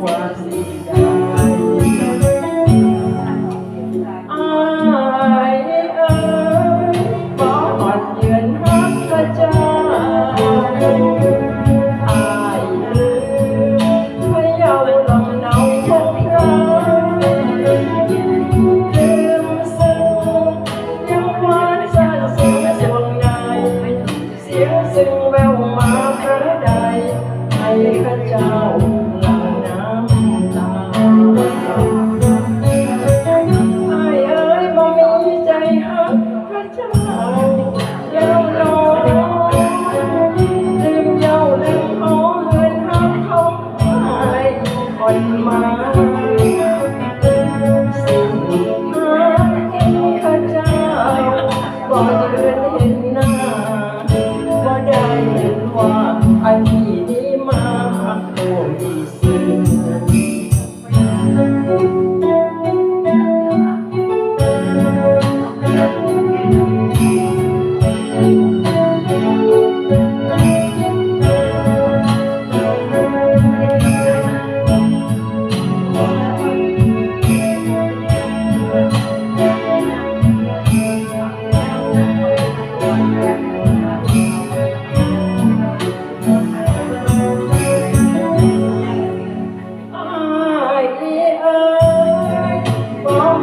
quase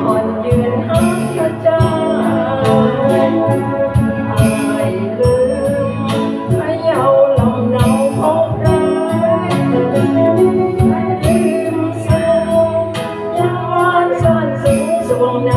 คนยืนหักพระเจ้ลืมพระยาลมหนาวพบรักลืมเศร้ายัอนซ่นสิงสวงน